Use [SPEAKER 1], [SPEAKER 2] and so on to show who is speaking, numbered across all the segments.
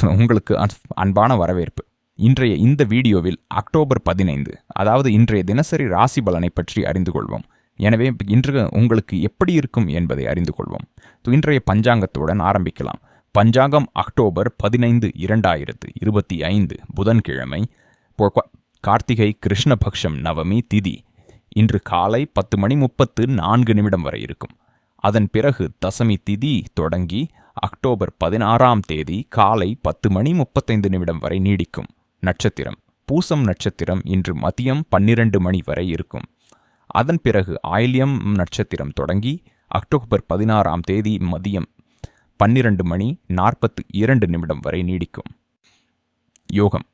[SPEAKER 1] உங்களுக்கு அன்பான வரவேற்பு. இன்றைய இந்த வீடியோவில் அக்டோபர் பதினைந்து அதாவது இன்றைய தினசரி ராசி பலனை பற்றி அறிந்து கொள்வோம். எனவே இன்று உங்களுக்கு எப்படி இருக்கும் என்பதை அறிந்து கொள்வோம். இன்றைய பஞ்சாங்கத்துடன் ஆரம்பிக்கலாம். பஞ்சாங்கம் அக்டோபர் பதினைந்து இரண்டாயிரத்து இருபத்தி ஐந்து புதன்கிழமை கார்த்திகை கிருஷ்ணபக்ஷம் நவமி திதி. இன்று காலை பத்து மணி முப்பத்து நான்கு நிமிடம் வரை இருக்கும். அதன் பிறகு தசமி திதி தொடங்கி அக்டோபர் பதினாறாம் தேதி காலை பத்து மணி முப்பத்தைந்து நிமிடம் வரை நீடிக்கும். நட்சத்திரம். பூசம் நட்சத்திரம் இன்று மதியம் பன்னிரண்டு மணி வரை இருக்கும். அதன் பிறகு ஆயில்யம் நட்சத்திரம் தொடங்கி அக்டோபர் பதினாறாம் தேதி மதியம் பன்னிரண்டு மணி நாற்பத்து இரண்டு நிமிடம் வரை நீடிக்கும். யோகம்.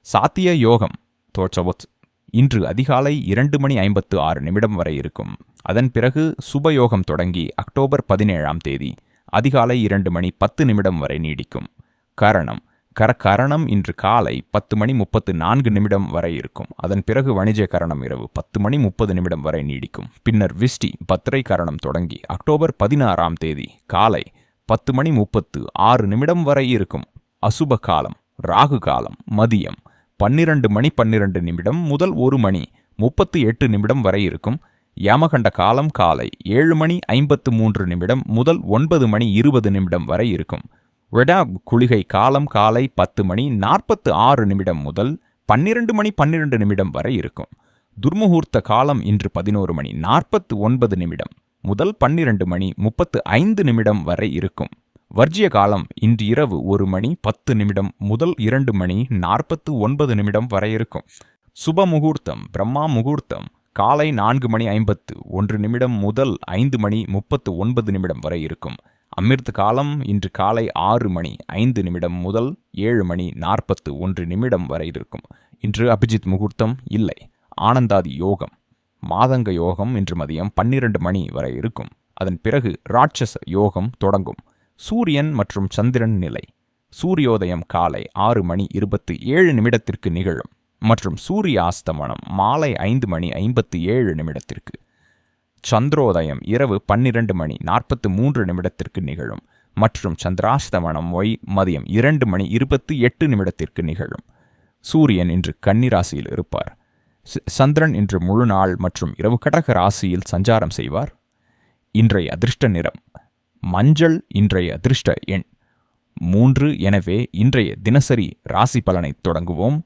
[SPEAKER 1] சாத்திய யோகம். தோற்றவத் இன்று அதிகாலை இரண்டு மணி ஐம்பத்து ஆறு நிமிடம் வரை இருக்கும். அதன் பிறகு சுபயோகம் தொடங்கி அக்டோபர் பதினேழாம் தேதி அதிகாலை இரண்டு மணி பத்து நிமிடம் வரை நீடிக்கும். கரணம். கர கரணம் இன்று காலை பத்து மணி முப்பத்து நான்கு நிமிடம் வரை இருக்கும். அதன் பிறகு வணிஜ கரணம் இரவு பத்து மணி முப்பது நிமிடம் வரை நீடிக்கும். பின்னர் விஷ்டி பத்திரை கரணம் தொடங்கி அக்டோபர் பதினாறாம் தேதி காலை பத்து மணி முப்பத்து ஆறு நிமிடம் வரை இருக்கும். அசுப காலம் ராகு காலம் மதியம் பன்னிரண்டு மணி பன்னிரண்டு நிமிடம் முதல் ஒரு மணி முப்பத்து எட்டு நிமிடம் வரை இருக்கும். யமகண்ட காலம் காலை ஏழு மணி ஐம்பத்து மூன்று நிமிடம் முதல் ஒன்பது மணி இருபது நிமிடம் வரை இருக்கும். வெடாக் குளிகை காலம் காலை பத்து மணி நாற்பத்து ஆறு நிமிடம் முதல் பன்னிரண்டு மணி பன்னிரண்டு நிமிடம் வரை இருக்கும். துர்முகூர்த்த காலம் இன்று பதினோரு மணி நாற்பத்து ஒன்பது நிமிடம் முதல் பன்னிரண்டு மணி முப்பத்து ஐந்து நிமிடம் வரை இருக்கும். வர்ஜிய காலம் இன்று இரவு ஒரு மணி பத்து நிமிடம் முதல் இரண்டு மணி நாற்பத்து ஒன்பது நிமிடம் வரை இருக்கும். சுப முகூர்த்தம் பிரம்மா முகூர்த்தம் காலை நான்கு மணி ஐம்பத்து ஒன்று நிமிடம் முதல் ஐந்து மணி முப்பத்து ஒன்பது நிமிடம் வரை இருக்கும். அமிர்த காலம் இன்று காலை ஆறு மணி ஐந்து நிமிடம் முதல் ஏழு மணி நாற்பத்து ஒன்று நிமிடம் வரை இருக்கும். இன்று அபிஜித் முகூர்த்தம் இல்லை. ஆனந்தாதி யோகம். மாதங்க யோகம் இன்று மதியம் பன்னிரண்டு மணி வரை இருக்கும். அதன் பிறகு ராட்சச யோகம் தொடங்கும். சூரியன் மற்றும் சந்திரன் நிலை. சூரியோதயம் காலை ஆறு மணி இருபத்தி ஏழு நிமிடத்திற்கு நிகழும். மற்றும் சூரிய ஆஸ்தமனம் மாலை ஐந்து மணி ஐம்பத்தி ஏழு நிமிடத்திற்கு. சந்திரோதயம் இரவு பன்னிரண்டு மணி நாற்பத்து மூன்று நிமிடத்திற்கு நிகழும் மற்றும் சந்திராஸ்தமனம் ஒய் மதியம் இரண்டு மணி இருபத்தி எட்டு நிமிடத்திற்கு நிகழும். சூரியன் இன்று கன்னிராசியில் இருப்பார். சந்திரன் இன்று முழு நாள் மற்றும் இரவு கடக ராசியில் சஞ்சாரம் செய்வார். இன்றைய அதிர்ஷ்ட நிறம் மஞ்சள் இன்றைய அதிர்ஷ்ட எண் மூன்று. எனவே இன்றைய தினசரி ராசி பலனை தொடங்குவோம்.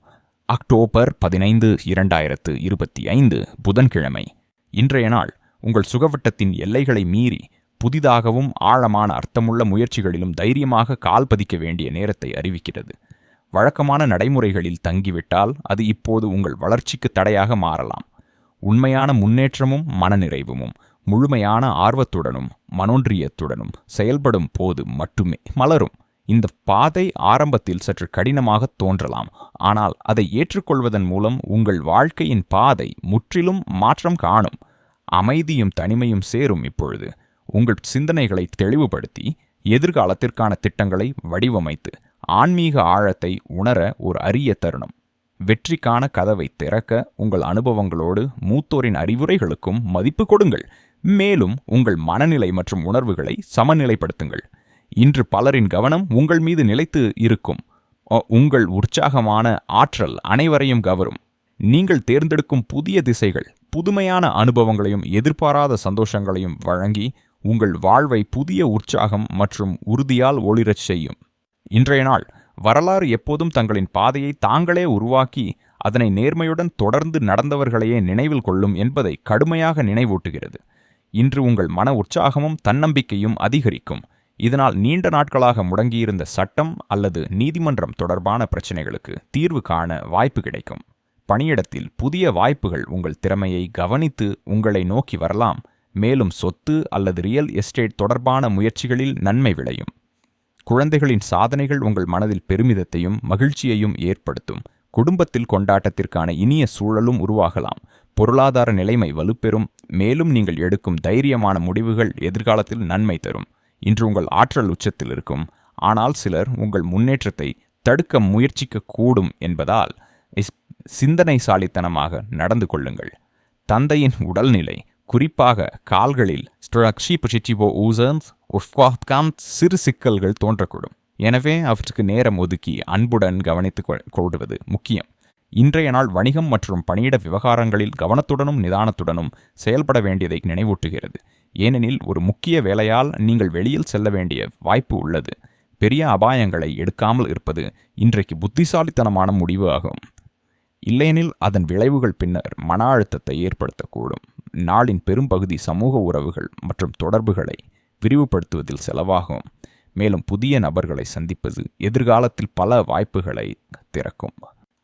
[SPEAKER 1] அக்டோபர் பதினைந்து இரண்டாயிரத்து இருபத்தி ஐந்து புதன்கிழமை. இன்றைய நாள் உங்கள் சுகவட்டத்தின் எல்லைகளை மீறி புதிதாகவும் ஆழமான அர்த்தமுள்ள முயற்சிகளிலும் தைரியமாக கால் பதிக்க வேண்டிய நேரத்தை அறிவிக்கிறது. வழக்கமான நடைமுறைகளில் தங்கிவிட்டால் அது இப்போது உங்கள் வளர்ச்சிக்கு தடையாக மாறலாம். உண்மையான முன்னேற்றமும் மனநிறைவும் முழுமையான ஆர்வத்துடனும் மனோன்றியத்துடனும் செயல்படும் போது மட்டுமே மலரும். இந்த பாதை ஆரம்பத்தில் சற்று கடினமாக தோன்றலாம். ஆனால் அதை ஏற்றுக்கொள்வதன் மூலம் உங்கள் வாழ்க்கையின் பாதை முற்றிலும் மாற்றம் காணும். அமைதியும் தனிமையும் சேரும் இப்பொழுது. உங்கள் சிந்தனைகளை தெளிவுபடுத்தி எதிர்காலத்திற்கான திட்டங்களை வடிவமைத்து ஆன்மீக ஆழத்தை உணர ஒரு அரிய தருணம். வெற்றிக்கான கதவை திறக்க உங்கள் அனுபவங்களோடு மூத்தோரின் அறிவுரைகளுக்கும் மதிப்பு கொடுங்கள். மேலும் உங்கள் மனநிலை மற்றும் உணர்வுகளை சமநிலைப்படுத்துங்கள். இன்று பலரின் கவனம் உங்கள் மீது நிலைத்து இருக்கும். உங்கள் உற்சாகமான ஆற்றல் அனைவரையும் கவரும். நீங்கள் தேர்ந்தெடுக்கும் புதிய திசைகள் புதுமையான அனுபவங்களையும் எதிர்பாராத சந்தோஷங்களையும் வழங்கி உங்கள் வாழ்வை புதிய உற்சாகம் மற்றும் உறுதியால் ஒளிரச் செய்யும். இன்றைய நாள் வரலாறு எப்போதும் தங்களின் பாதையை தாங்களே உருவாக்கி அதனை நேர்மையுடன் தொடர்ந்து நடந்தவர்களையே நினைவில் கொள்ளும் என்பதை கடுமையாக நினைவூட்டுகிறது. இன்று உங்கள் மன உற்சாகமும் தன்னம்பிக்கையும் அதிகரிக்கும். இதனால் நீண்ட நாட்களாக முடங்கியிருந்த சட்டம் அல்லது நீதிமன்றம் தொடர்பான பிரச்சினைகளுக்கு தீர்வு காண வாய்ப்பு கிடைக்கும். பணியிடத்தில் புதிய வாய்ப்புகள் உங்கள் திறமையை கவனித்து உங்களை நோக்கி வரலாம். மேலும் சொத்து அல்லது ரியல் எஸ்டேட் தொடர்பான முயற்சிகளில் நன்மை விளையும். குழந்தைகளின் சாதனைகள் உங்கள் மனதில் பெருமிதத்தையும் மகிழ்ச்சியையும் ஏற்படுத்தும். குடும்பத்தில் கொண்டாட்டத்திற்கான இனிய சூழலும் உருவாகலாம். பொருளாதார நிலைமை வலுப்பெறும். மேலும் நீங்கள் எடுக்கும் தைரியமான முடிவுகள் எதிர்காலத்தில் நன்மை தரும். இன்று உங்கள் ஆற்றல் உச்சத்தில் இருக்கும். ஆனால் சிலர் உங்கள் முன்னேற்றத்தை தடுக்க முயற்சிக்க கூடும் என்பதால் சிந்தனைசாலித்தனமாக நடந்து கொள்ளுங்கள். தந்தையின் உடல்நிலை குறிப்பாக கால்களில் சிறு சிக்கல்கள் தோன்றக்கூடும். எனவே அவற்றுக்கு நேரம் ஒதுக்கி அன்புடன் கவனித்துக் கொள்வது முக்கியம். இன்றைய நாள் வணிகம் மற்றும் பணியிட விவகாரங்களில் கவனத்துடனும் நிதானத்துடனும் செயல்பட வேண்டியதை நினைவூட்டுகிறது. ஏனெனில் ஒரு முக்கிய வேலையால் நீங்கள் வெளியில் செல்ல வேண்டிய வாய்ப்பு உள்ளது. பெரிய அபாயங்களை எடுக்காமல் இருப்பது இன்றைக்கு புத்திசாலித்தனமான முடிவு ஆகும். இல்லையெனில் அதன் விளைவுகள் பின்னர் மன அழுத்தத்தை ஏற்படுத்தக்கூடும். நாளின் பெரும்பகுதி சமூக உறவுகள் மற்றும் தொடர்புகளை விரிவுபடுத்துவதில் செலவாகும். மேலும் புதிய நபர்களை சந்திப்பது எதிர்காலத்தில் பல வாய்ப்புகளை திறக்கும்.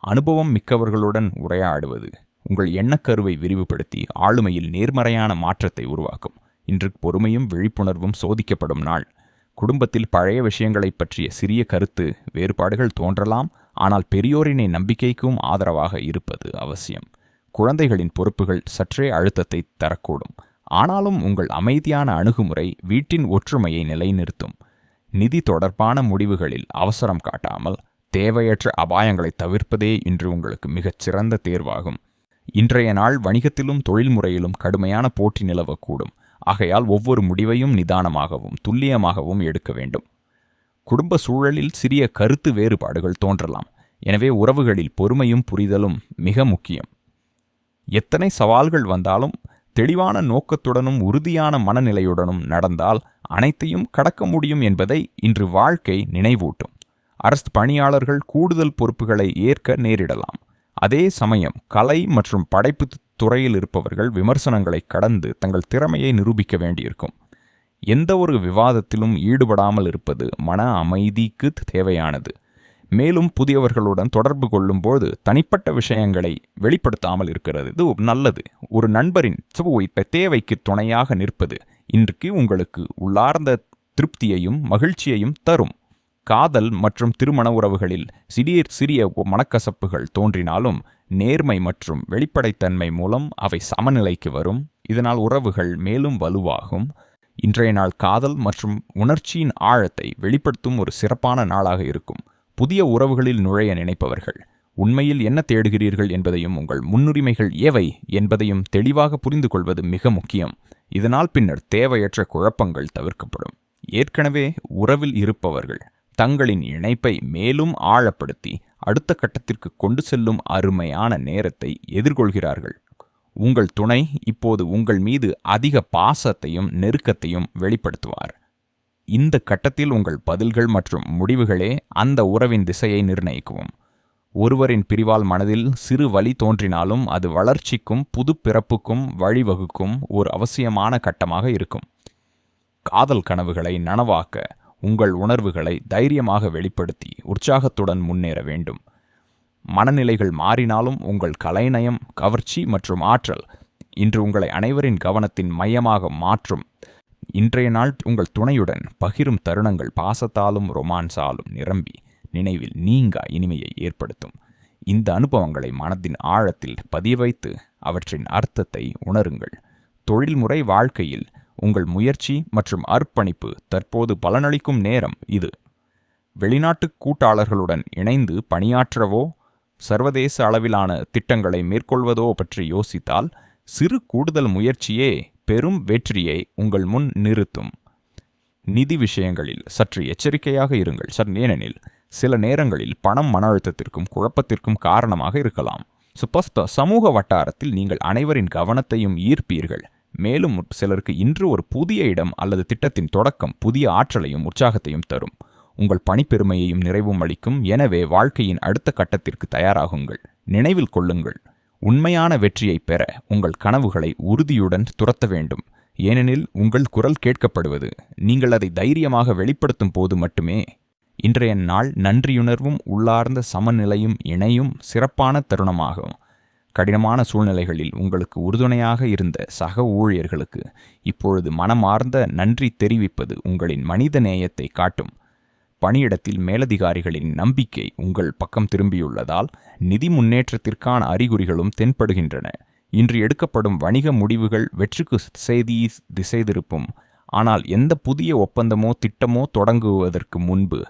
[SPEAKER 1] அனுபவம் மிக்கவர்களுடன் உரையாடுவது உங்கள் எண்ணக்கருவை விரிவுபடுத்தி ஆளுமையில் நேர்மறையான மாற்றத்தை உருவாக்கும். இன்று பொறுமையும் விழிப்புணர்வும் சோதிக்கப்படும் நாள். குடும்பத்தில் பழைய விஷயங்களைப் பற்றிய சிறிய கருத்து வேறுபாடுகள் தோன்றலாம் ஆனால் பெரியோரினை நம்பிக்கைக்கும் ஆதரவாக இருப்பது அவசியம். குழந்தைகளின் பொறுப்புகள் சற்றே அழுத்தத்தை தரக்கூடும். ஆனாலும் உங்கள் அமைதியான அணுகுமுறை வீட்டின் ஒற்றுமையை நிலைநிறுத்தும். நிதி தொடர்பான முடிவுகளில் அவசரம் காட்டாமல் தேவையற்ற அபாயங்களை தவிர்ப்பதே இன்று உங்களுக்கு மிகச் சிறந்த தேர்வாகும். இன்றைய நாள் வணிகத்திலும் தொழில்முறையிலும் கடுமையான போட்டி நிலவக்கூடும். ஆகையால் ஒவ்வொரு முடிவையும் நிதானமாகவும் துல்லியமாகவும் எடுக்க வேண்டும். குடும்ப சூழலில் சிறிய கருத்து வேறுபாடுகள் தோன்றலாம். எனவே உறவுகளில் பொறுமையும் புரிதலும் மிக முக்கியம். எத்தனை சவால்கள் வந்தாலும் தெளிவான நோக்கத்துடனும் உறுதியான மனநிலையுடனும் நடந்தால் அனைத்தையும் கடக்க முடியும் என்பதை இன்று வாழ்க்கை நினைவூட்டும். அரசு பணியாளர்கள் கூடுதல் பொறுப்புகளை ஏற்க நேரிடலாம். அதே சமயம் கலை மற்றும் படைப்பு துறையில் இருப்பவர்கள் விமர்சனங்களை கடந்து தங்கள் திறமையை நிரூபிக்க வேண்டியிருக்கும். எந்த ஒரு விவாதத்திலும் ஈடுபடாமல் இருப்பது மன அமைதிக்கு தேவையானது. மேலும் புதியவர்களுடன் தொடர்பு கொள்ளும்போது தனிப்பட்ட விஷயங்களை வெளிப்படுத்தாமல் இருக்கிறது. இது நல்லது. ஒரு நண்பரின் சுவைத்த தேவைக்கு துணையாக நிற்பது இன்றைக்கு உங்களுக்கு உள்ளார்ந்த திருப்தியையும் மகிழ்ச்சியையும் தரும். காதல் மற்றும் திருமண உறவுகளில் சிறிய சிறிய மனக்கசப்புகள் தோன்றினாலும் நேர்மை மற்றும் வெளிப்படைத்தன்மை மூலம் அவை சமநிலைக்கு வரும். இதனால் உறவுகள் மேலும் வலுவாகும். இன்றைய நாள் காதல் மற்றும் உணர்ச்சியின் ஆழத்தை வெளிப்படுத்தும் ஒரு சிறப்பான நாளாக இருக்கும். புதிய உறவுகளில் நுழைய நினைப்பவர்கள் உண்மையில் என்ன தேடுகிறீர்கள் என்பதையும் உங்கள் முன்னுரிமைகள் எவை என்பதையும் தெளிவாக புரிந்து கொள்வது மிக முக்கியம். இதனால் பின்னர் தேவையற்ற குழப்பங்கள் தவிர்க்கப்படும். ஏற்கனவே உறவில் இருப்பவர்கள் தங்களின் இணைப்பை மேலும் ஆழப்படுத்தி அடுத்த கட்டத்திற்கு கொண்டு செல்லும் அருமையான நேரத்தை எதிர்கொள்கிறார்கள். உங்கள் துணை இப்போது உங்கள் மீது அதிக பாசத்தையும் நெருக்கத்தையும் வெளிப்படுத்துவார். இந்த கட்டத்தில் உங்கள் பதில்கள் மற்றும் முடிவுகளே அந்த உறவின் திசையை நிர்ணயிக்கும். ஒருவரின் பிரிவால் மனதில் சிறு வழி தோன்றினாலும் அது வளர்ச்சிக்கும் புது பிறப்புக்கும் வழிவகுக்கும் ஒரு அவசியமான கட்டமாக இருக்கும். காதல் கனவுகளை நனவாக்க உங்கள் உணர்வுகளை தைரியமாக வெளிப்படுத்தி உற்சாகத்துடன் முன்னேற வேண்டும். மனநிலைகள் மாறினாலும் உங்கள் கலைநயம் கவர்ச்சி மற்றும் ஆற்றல் இன்று உங்களை அனைவரின் கவனத்தின் மையமாக மாற்றும். இன்றைய நாள் உங்கள் துணையுடன் பகிரும் தருணங்கள் பாசத்தாலும் ரொமான்ஸாலும் நிரம்பி நினைவில் நீங்கா இனிமையை ஏற்படுத்தும். இந்த அனுபவங்களை மனதின் ஆழத்தில் பதிய வைத்து அவற்றின் அர்த்தத்தை உணருங்கள். தொழில்முறை வாழ்க்கையில் உங்கள் முயற்சி மற்றும் அர்ப்பணிப்பு தற்போது பலனளிக்கும் நேரம் இது. வெளிநாட்டு கூட்டாளர்களுடன் இணைந்து பணியாற்றவோ சர்வதேச அளவிலான திட்டங்களை மேற்கொள்வதோ பற்றி யோசித்தால் சிறு கூடுதல் முயற்சியே பெரும் வெற்றியை உங்கள் முன் நிறுத்தும். நிதி விஷயங்களில் சற்று எச்சரிக்கையாக இருங்கள். சர் ஏனெனில் சில நேரங்களில் பணம் மன அழுத்தத்திற்கும் குழப்பத்திற்கும் காரணமாக இருக்கலாம். சுப்பஸ்த சமூக வட்டாரத்தில் நீங்கள் அனைவரின் கவனத்தையும் ஈர்ப்பீர்கள். மேலும் சிலருக்கு இன்று ஒரு புதிய இடம் அல்லது திட்டத்தின் தொடக்கம் புதிய ஆற்றலையும் உற்சாகத்தையும் தரும். உங்கள் பணிப்பெருமையையும் நிறைவும் அளிக்கும். எனவே வாழ்க்கையின் அடுத்த கட்டத்திற்கு தயாராகுங்கள். நினைவில் கொள்ளுங்கள். உண்மையான வெற்றியை பெற உங்கள் கனவுகளை உறுதியுடன் துரத்த வேண்டும். ஏனெனில் உங்கள் குரல் கேட்கப்படுவது நீங்கள் அதை தைரியமாக வெளிப்படுத்தும் போது மட்டுமே இன்றைய நாள் நன்றியுணர்வும் உள்ளார்ந்த சமநிலையும் இணையும் சிறப்பான தருணமாகும். கடினமான சூழ்நிலைகளில் உங்களுக்கு உறுதுணையாக இருந்த சக ஊழியர்களுக்கு இப்பொழுது மனமார்ந்த நன்றி தெரிவிப்பது உங்களின் மனித நேயத்தை காட்டும். பணியிடத்தில் மேலதிகாரிகளின் நம்பிக்கை உங்கள் பக்கம் திரும்பியுள்ளதால் நிதி முன்னேற்றத்திற்கான அறிகுறிகளும் தென்படுகின்றன. இன்று எடுக்கப்படும் வணிக முடிவுகள் வெற்றிக்கு செய்தி திசை திருப்பும் ஆனால் எந்த புதிய ஒப்பந்தமோ திட்டமோ தொடங்குவதற்கு முன்பு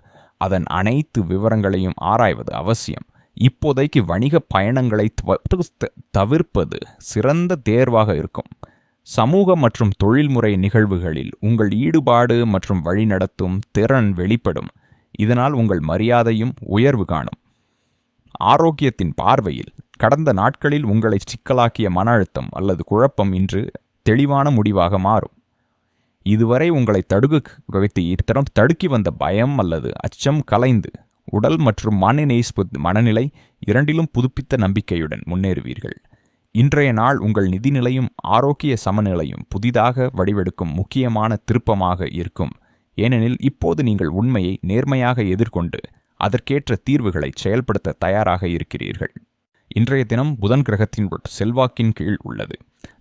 [SPEAKER 1] அதன் அனைத்து விவரங்களையும் ஆராய்வது அவசியம். இப்போதைக்கு வணிக பயணங்களை தவிர்ப்பது சிறந்த தேர்வாக இருக்கும். சமூக மற்றும் தொழில்முறை நிகழ்வுகளில் உங்கள் ஈடுபாடு மற்றும் வழிநடத்தும் திறன் வெளிப்படும். இதனால் உங்கள் மரியாதையும் உயர்வு காணும். ஆரோக்கியத்தின் பார்வையில் கடந்த நாட்களில் உங்களை சிக்கலாக்கிய மன அழுத்தம் அல்லது குழப்பம் இன்று தெளிவான முடிவாக மாறும். இதுவரை உங்களை தடுகு வைத்து இத்தரம் தடுக்கி வந்த பயம் அல்லது அச்சம் கலைந்து உடல் மற்றும் மனநேஸ் மனநிலை இரண்டிலும் புதுப்பித்த நம்பிக்கையுடன் முன்னேறுவீர்கள். இன்றைய நாள் உங்கள் நிதிநிலையும் ஆரோக்கிய சமநிலையும் புதிதாக வடிவெடுக்கும் முக்கியமான திருப்பமாக இருக்கும். ஏனெனில் இப்போது நீங்கள் உண்மையை நேர்மையாக எதிர்கொண்டு அதற்கேற்ற தீர்வுகளை செயல்படுத்த தயாராக இருக்கிறீர்கள். இன்றைய தினம் புதன் கிரகத்தின் செல்வாக்கின் கீழ் உள்ளது.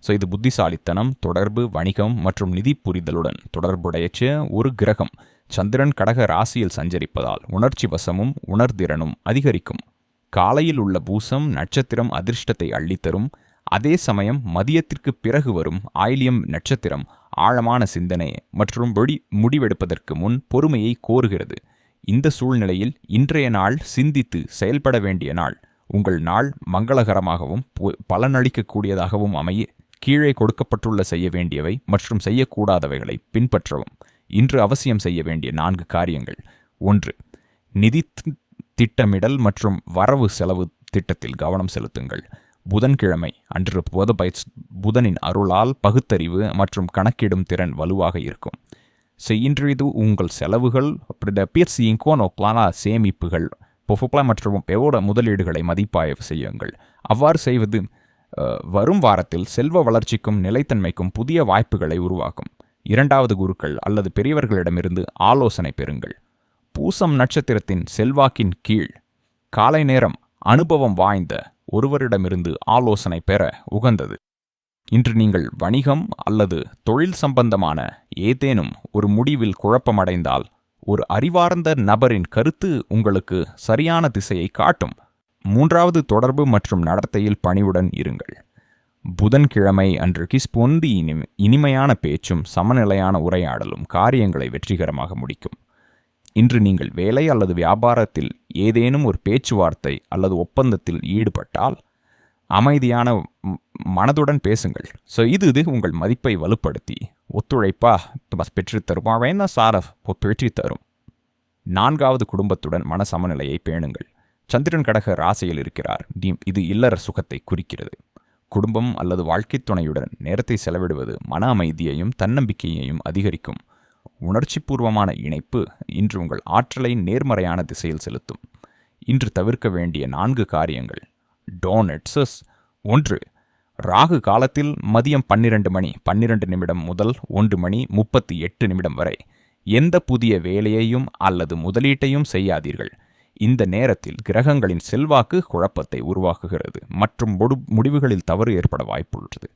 [SPEAKER 1] ஸோ இது புத்திசாலித்தனம் தொடர்பு வணிகம் மற்றும் நிதி புரிதலுடன் தொடர்புடைய ஒரு கிரகம். சந்திரன் கடக ராசியில் சஞ்சரிப்பதால் உணர்ச்சி வசமும் உணர்திறனும் அதிகரிக்கும். காலையில் உள்ள பூசம் நட்சத்திரம் அதிர்ஷ்டத்தை அள்ளித்தரும். அதே சமயம் மதியத்திற்கு பிறகு வரும் ஆயிலியம் நட்சத்திரம் ஆழமான சிந்தனை மற்றும் வெடி முடிவெடுப்பதற்கு முன் பொறுமையை கோருகிறது. இந்த சூழ்நிலையில் இன்றைய நாள் சிந்தித்து செயல்பட வேண்டிய நாள். உங்கள் நாள் மங்களகரமாகவும் பலனளிக்கக்கூடியதாகவும் அமைய கீழே கொடுக்கப்பட்டுள்ள செய்ய வேண்டியவை மற்றும் செய்யக்கூடாதவைகளை பின்பற்றவும். இன்று அவசியம் செய்ய வேண்டிய நான்கு காரியங்கள். ஒன்று நிதி திட்டமிடல் மற்றும் வரவு செலவு திட்டத்தில் கவனம் செலுத்துங்கள். புதன்கிழமை அன்று புத புதனின் அருளால் பகுத்தறிவு மற்றும் கணக்கிடும் திறன் வலுவாக இருக்கும். ஸோ இன்று இது உங்கள் செலவுகள் பிஎஸ்சி இங்கோனோ பிளானா சேமிப்புகள் பொஃபுப்ளா மற்றும் பெவோட முதலீடுகளை மதிப்பாய்வு செய்யுங்கள். அவ்வாறு செய்வது வரும் வாரத்தில் செல்வ வளர்ச்சிக்கும் நிலைத்தன்மைக்கும் புதிய வாய்ப்புகளை உருவாக்கும். இரண்டாவது குருக்கள் அல்லது பெரியவர்களிடமிருந்து ஆலோசனை பெறுங்கள். பூசம் நட்சத்திரத்தின் செல்வாக்கின் கீழ் காலை நேரம் அனுபவம் வாய்ந்த ஒருவரிடமிருந்து ஆலோசனை பெற உகந்தது. இன்று நீங்கள் வணிகம் அல்லது தொழில் சம்பந்தமான ஏதேனும் ஒரு முடிவில் குழப்பமடைந்தால் ஒரு அறிவார்ந்த நபரின் கருத்து உங்களுக்கு சரியான திசையை காட்டும். மூன்றாவது தொடர்பு மற்றும் நடத்தையில் பணிவுடன் இருங்கள். புதன்கிழமை அன்று கிஸ்பொந்தி இனி இனிமையான பேச்சும் சமநிலையான உரையாடலும் காரியங்களை வெற்றிகரமாக முடிக்கும். இன்று நீங்கள் வேலை அல்லது வியாபாரத்தில் ஏதேனும் ஒரு பேச்சுவார்த்தை அல்லது ஒப்பந்தத்தில் ஈடுபட்டால் அமைதியான மனதுடன் பேசுங்கள். ஸோ இது இது உங்கள் மதிப்பை வலுப்படுத்தி ஒத்துழைப்பா பெற்றுத்தருமா வேணா சார பெற்றுத்தரும் நான்காவது குடும்பத்துடன் மன சமநிலையை பேணுங்கள். சந்திரன் கடக ராசியில் இருக்கிறார். இது இல்லற சுகத்தை குறிக்கிறது. குடும்பம் அல்லது வாழ்க்கைத் துணையுடன் நேரத்தை செலவிடுவது மன அமைதியையும் தன்னம்பிக்கையையும் அதிகரிக்கும். உணர்ச்சிபூர்வமான இணைப்பு இன்று உங்கள் ஆற்றலை நேர்மறையான திசையில் செலுத்தும். இன்று தவிர்க்க வேண்டிய நான்கு காரியங்கள். டோனட்ஸஸ். ஒன்று ராகு காலத்தில் மதியம் பன்னிரண்டு மணி பன்னிரண்டு நிமிடம் முதல் ஒன்று மணி முப்பத்தி எட்டு நிமிடம் வரை எந்த புதிய வேலையையும் அல்லது முதலீட்டையும் செய்யாதீர்கள். இந்த நேரத்தில் கிரகங்களின் செல்வாக்கு குழப்பத்தை உருவாக்குகிறது மற்றும் முடிவுகளில் தவறு ஏற்பட வாய்ப்புள்ளது.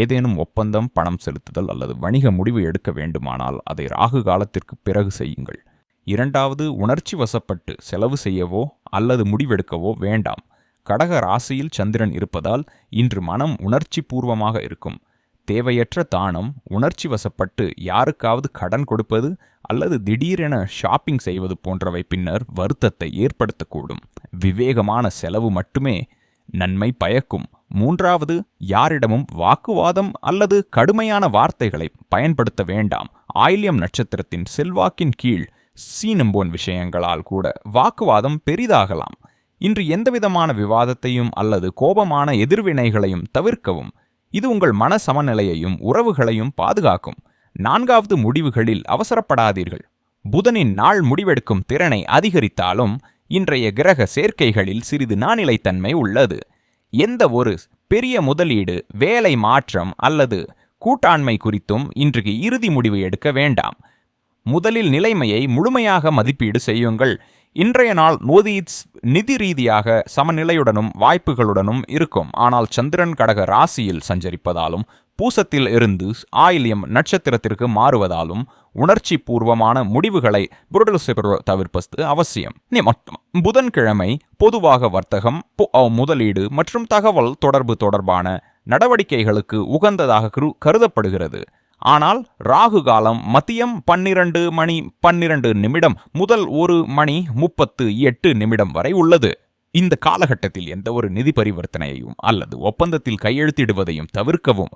[SPEAKER 1] ஏதேனும் ஒப்பந்தம் பணம் செலுத்துதல் அல்லது வணிக முடிவு எடுக்க வேண்டுமானால் அதை ராகு காலத்திற்கு பிறகு செய்யுங்கள். இரண்டாவது உணர்ச்சி வசப்பட்டு செலவு செய்யவோ அல்லது முடிவெடுக்கவோ வேண்டாம். கடக ராசியில் சந்திரன் இருப்பதால் இன்று மனம் உணர்ச்சி பூர்வமாக இருக்கும். தேவையற்ற தானம் உணர்ச்சி வசப்பட்டு யாருக்காவது கடன் கொடுப்பது அல்லது திடீரென ஷாப்பிங் செய்வது போன்றவை பின்னர் வருத்தத்தை ஏற்படுத்தக்கூடும். விவேகமான செலவு மட்டுமே நன்மை பயக்கும். மூன்றாவது யாரிடமும் வாக்குவாதம் அல்லது கடுமையான வார்த்தைகளை பயன்படுத்த வேண்டாம். ஆயில்யம் நட்சத்திரத்தின் செல்வாக்கின் கீழ் சீனம்போன் விஷயங்களால் கூட வாக்குவாதம் பெரிதாகலாம். இன்று எந்தவிதமான விவாதத்தையும் அல்லது கோபமான எதிர்வினைகளையும் தவிர்க்கவும் இது உங்கள் மன சமநிலையையும் உறவுகளையும் பாதுகாக்கும். நான்காவது முடிவுகளில் அவசரப்படாதீர்கள். புதனின் நாள் முடிவெடுக்கும் திறனை அதிகரித்தாலும் இன்றைய கிரக சேர்க்கைகளில் சிறிது நானிலைத்தன்மை உள்ளது. எந்த ஒரு பெரிய முதலீடு வேலை மாற்றம் அல்லது கூட்டாண்மை குறித்தும் இன்றைக்கு இறுதி முடிவு எடுக்க வேண்டாம். முதலில் நிலைமையை முழுமையாக மதிப்பீடு செய்யுங்கள். இன்றைய நாள் மோதி நிதி ரீதியாக சமநிலையுடனும் வாய்ப்புகளுடனும் இருக்கும். ஆனால் சந்திரன் கடக ராசியில் சஞ்சரிப்பதாலும் பூசத்தில் இருந்து ஆயிலியம் நட்சத்திரத்திற்கு மாறுவதாலும் உணர்ச்சி பூர்வமான முடிவுகளை தவிர்ப்பது அவசியம். புதன்கிழமை பொதுவாக வர்த்தகம் முதலீடு மற்றும் தகவல் தொடர்பு தொடர்பான நடவடிக்கைகளுக்கு உகந்ததாக கருதப்படுகிறது. ஆனால் ராகு காலம் மதியம் பன்னிரண்டு மணி பன்னிரண்டு நிமிடம் முதல் ஒரு மணி முப்பத்து எட்டு நிமிடம் வரை உள்ளது. இந்த காலகட்டத்தில் எந்த ஒரு நிதி பரிவர்த்தனையையும் அல்லது ஒப்பந்தத்தில் கையெழுத்திடுவதையும் தவிர்க்கவும்.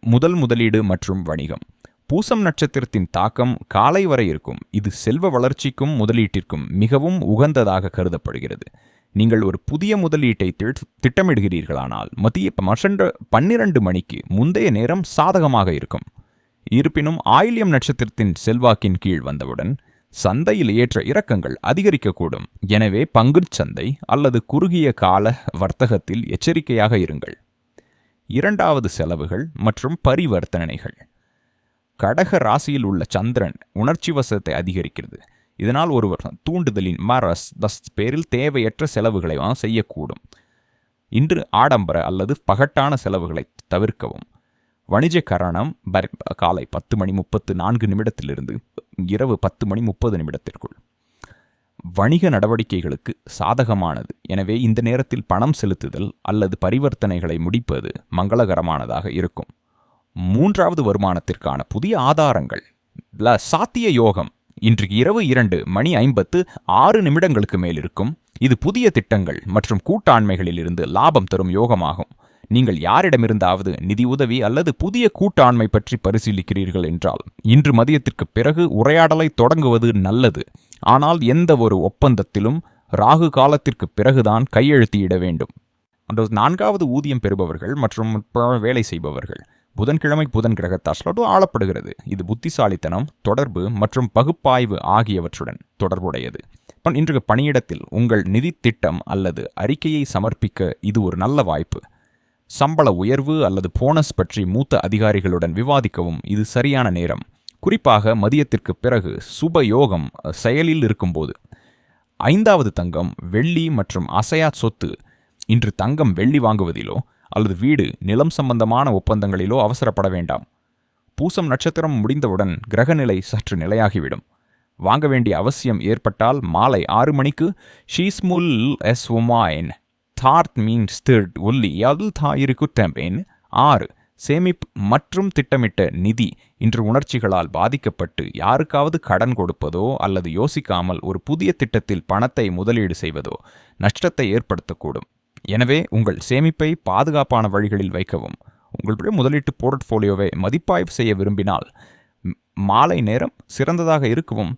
[SPEAKER 1] முதல் முதலீடு மற்றும் வணிகம். பூசம் நட்சத்திரத்தின் தாக்கம் காலை வரை இருக்கும். இது செல்வ வளர்ச்சிக்கும் முதலீட்டிற்கும் மிகவும் உகந்ததாக கருதப்படுகிறது. நீங்கள் ஒரு புதிய முதலீட்டை திட்டமிடுகிறீர்களானால் மதிய மசண்ட பன்னிரண்டு மணிக்கு முந்தைய நேரம் சாதகமாக இருக்கும். இருப்பினும் ஆயில்யம் நட்சத்திரத்தின் செல்வாக்கின் கீழ் வந்தவுடன் சந்தையில் ஏற்ற இறக்கங்கள் அதிகரிக்கக்கூடும். எனவே பங்குச் சந்தை அல்லது குறுகிய கால வர்த்தகத்தில் எச்சரிக்கையாக இருங்கள். இரண்டாவது செலவுகள் மற்றும் பரிவர்த்தனைகள். கடக ராசியில் உள்ள சந்திரன் உணர்ச்சி வசத்தை அதிகரிக்கிறது. இதனால் ஒருவர் தூண்டுதலின் மரஸ் தஸ் பேரில் தேவையற்ற செலவுகளை செய்யக்கூடும். இன்று ஆடம்பர அல்லது பகட்டான செலவுகளை தவிர்க்கவும். வணிக கரணம் பர்- காலை பத்து மணி முப்பத்து நான்கு நிமிடத்திலிருந்து இரவு பத்து மணி முப்பது நிமிடத்திற்குள். வணிக நடவடிக்கைகளுக்கு சாதகமானது. எனவே இந்த நேரத்தில் பணம் செலுத்துதல் அல்லது பரிவர்த்தனைகளை முடிப்பது மங்களகரமானதாக இருக்கும். மூன்றாவது வருமானத்திற்கான புதிய ஆதாரங்கள். ல- சாத்திய யோகம். இன்று இரவு இரண்டு மணி ஐம்பத்து ஆறு நிமிடங்களுக்கு மேல் இருக்கும். இது புதிய திட்டங்கள் மற்றும் கூட்டாண்மைகளில் இருந்து லாபம் தரும் யோகமாகும். நீங்கள் யாரிடமிருந்தாவது நிதி உதவி அல்லது புதிய கூட்டாண்மை பற்றி பரிசீலிக்கிறீர்கள் என்றால் இன்று மதியத்திற்கு பிறகு உரையாடலை தொடங்குவது நல்லது. ஆனால் எந்த ஒரு ஒப்பந்தத்திலும் ராகு காலத்திற்கு பிறகுதான் கையெழுத்தியிட வேண்டும். அந்த நான்காவது ஊதியம் பெறுபவர்கள் மற்றும் வேலை செய்பவர்கள் புதன்கிழமை புதன் கிரகத்தால் ஆளப்படுகிறது. இது புத்திசாலித்தனம் தொடர்பு மற்றும் பகுப்பாய்வு ஆகியவற்றுடன் தொடர்புடையது. ப- இன்று பணியிடத்தில் உங்கள் நிதி திட்டம் அல்லது அறிக்கையை சமர்ப்பிக்க இது ஒரு நல்ல வாய்ப்பு. சம்பள உயர்வு அல்லது போனஸ் பற்றி மூத்த அதிகாரிகளுடன் விவாதிக்கவும் இது சரியான நேரம். குறிப்பாக மதியத்திற்கு பிறகு சுப யோகம் செயலில் இருக்கும்போது. ஐந்தாவது தங்கம் வெள்ளி மற்றும் அசையா சொத்து இன்று தங்கம் வெள்ளி வாங்குவதிலோ அல்லது வீடு நிலம் சம்பந்தமான ஒப்பந்தங்களிலோ அவசரப்பட வேண்டாம். பூசம் நட்சத்திரம் முடிந்தவுடன் கிரகநிலை சற்று நிலையாகிவிடும். வாங்க வேண்டிய அவசியம் ஏற்பட்டால் மாலை ஆறு மணிக்கு ஷீஸ்முல் எஸ் ஒமாயின் தார்த் மீன் ஸ்திர்ட் ஒல்லி அதில் தாயிருக்கு குட்டம்பேன் ஆறு சேமிப்பு மற்றும் திட்டமிட்ட நிதி இன்று உணர்ச்சிகளால் பாதிக்கப்பட்டு யாருக்காவது கடன் கொடுப்பதோ அல்லது யோசிக்காமல் ஒரு புதிய திட்டத்தில் பணத்தை முதலீடு செய்வதோ நஷ்டத்தை ஏற்படுத்தக்கூடும். எனவே உங்கள் சேமிப்பை பாதுகாப்பான வழிகளில் வைக்கவும். உங்களுடைய முதலீட்டு போர்ட்ஃபோலியோவை மதிப்பாய்வு செய்ய விரும்பினால் மாலை நேரம் சிறந்ததாக இருக்கவும்.